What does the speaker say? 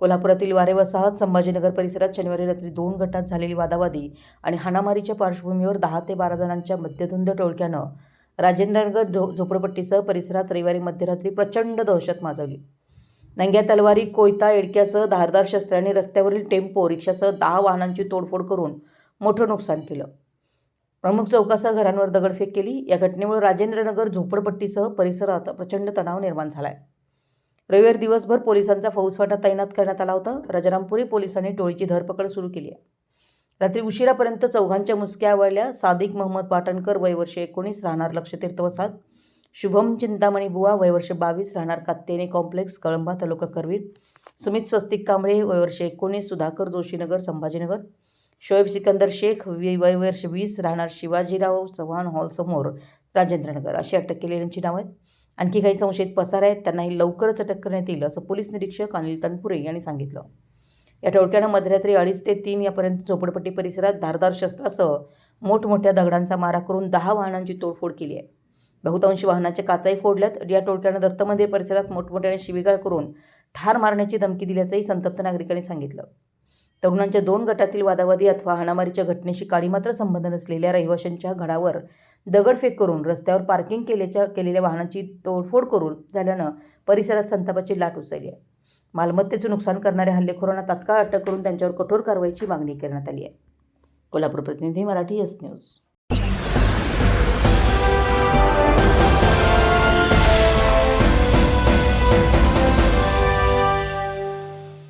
कोल्हापुरातील वारे वसाहत संभाजीनगर परिसरात शनिवारी रात्री दोन गटात झालेली वादावादी आणि हाणामारीच्या पार्श्वभूमीवर दहा ते बारा जणांच्या मद्यधुंद टोळक्यानं राजेंद्रनगर झो झोपडपट्टीसह परिसरात रविवारी मध्यरात्री प्रचंड दहशत माजवली. नंग्या तलवारी कोयता एडक्यासह धारदार शस्त्राने रस्त्यावरील टेम्पो रिक्षासह दहा वाहनांची तोडफोड करून मोठं नुकसान केलं. प्रमुख चौकासह घरांवर दगडफेक केली. या घटनेमुळे राजेंद्रनगर झोपडपट्टीसह परिसरात प्रचंड तणाव निर्माण झाला आहे रविवार दिवसभर पोलिसांचा फौजफाटा तैनात करण्यात आला होता. राजारामपुरी पोलिसांनी टोळीची धरपकड सुरू केली आहे. रात्री उशिरापर्यंत चौघांच्या मुसक्या आवळल्या. सादिक महम्मद पाटणकर वयवर्ष एकोणीस राहणार लक्षतीर्थ वसाद शुभम चिंतामणी बुवा वयवर्ष बावीस राहणार कात्तेने कॉम्प्लेक्स कळंबा तालुका करवीर. सुमित स्वस्तिक कांबळे वयवर्ष एकोणीस सुधाकर जोशीनगर संभाजीनगर. शोएब सिकंदर शेख वयवर्ष वीस राहणार शिवाजीराव चव्हाण हॉलसमोर राजेंद्रनगर. अशी अटक केलेल्यांची नावं आहेत. आणखी काही संशयित पसार आहेत त्यांनाही लवकरच अटक करण्यात येईल असं पोलीस निरीक्षक अनिल तनपुरे यांनी सांगितलं. या टोळक्यानं मध्यरात्री अडीच ते तीन यापर्यंत झोपडपट्टी परिसरात धारदार शस्त्रासह मोठमोठ्या दगडांचा मारा करून दहा वाहनांची तोडफोड केली आहे. बहुतांशी वाहनाच्या काचाही फोडल्यात. या टोळक्यानं दत्त मंदिर परिसरात मोठमोठ्याने शिवीगाळ करून ठार मारण्याची धमकी दिल्याचंही संतप्त नागरिकांनी सांगितलं. तरुणांच्या दोन गटातील वादावादी अथवा हाणामारीच्या घटनेशी काळी मात्र संबंध नसलेल्या रहिवाशांच्या घरावर दगडफेक करून रस्त्यावर पार्किंग केल्याच्या केलेल्या वाहनांची तोडफोड करून झाल्यानं परिसरात संतापाची लाट उसळली आहे. मालमत्तेचं नुकसान करणाऱ्या हल्लेखोरांना तात्काळ अटक करून त्यांच्यावर कठोर कारवाईची मागणी करण्यात आली आहे. कोल्हापूर प्रतिनिधी मराठी एस न्यूज